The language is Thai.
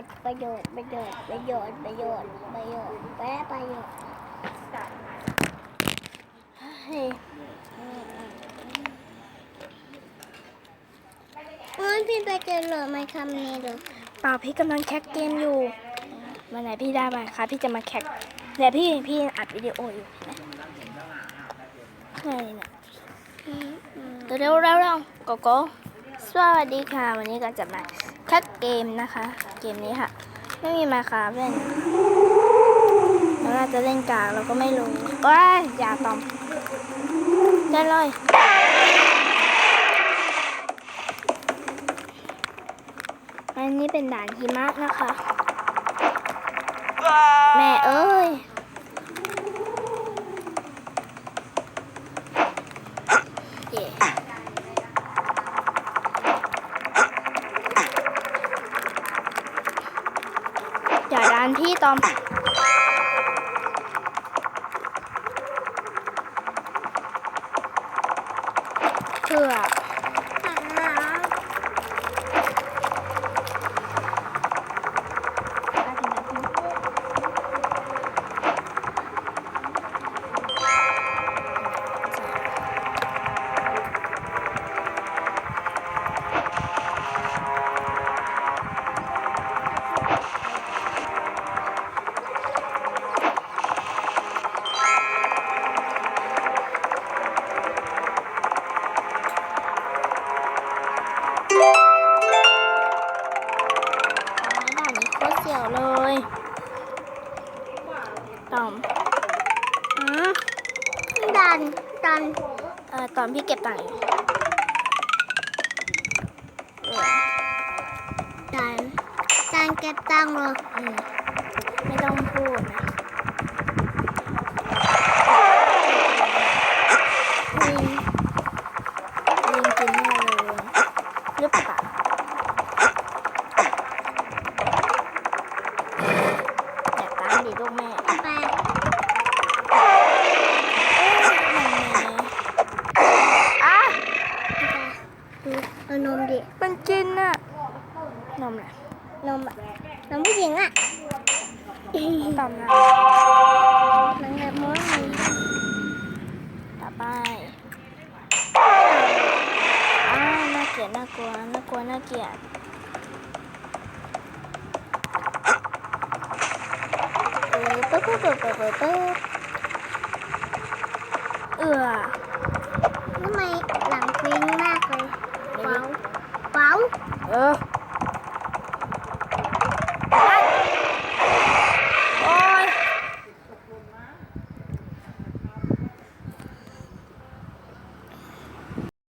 ชน์ ประโยชน์ ประโยชน์ ประโยชน์ ประโยชน์ ประโยชน์แปะประโยชน์เฮ้ยอืมพี่ไปเจอเหรอไม่คำนี้เหรอเปล่าพี่กำลังแคกเกมอยู่วันไหนพี่ได้มาคะพี่จะมาแคกแต่พี่พี่อัดวิดีโออยู่นไหมนี่นะเร็วๆเร็วเร็วโกโก้สวัสดีค่ะ วันนี้ก็จะมา คกเกมนะคะ เกมนี้ค่ะ ไม่มีมาค่ะเล่นแล้วเราจะเล่นกากเราก็ไม่รู้ว้ายอย่าตอมได้เลยอันนี้เป็นด่านหิมะนะคะ แม่เอ้ย เย่ อย่าดันพี่ตอมเพื่อานนี้โคตรเสียวเลยตอมอืมดันดันเอ่อตอนพี่เก็บตังค์อยู่เออดันดันเก็บตังค์เหรออืมไม่ต้องพูดนะ มดิมันกินน่ะนมแหละนมอะนมผู้หญิงอะตอมนะมันแบบม้วนมันต่อไปอ่าน่าเกลียดน่ากลัวน่ากลัวน่าเกลียดเออปึ๊บปึ๊บปึ๊บปึ๊บปึ๊บปึ๊บเอือ 嗯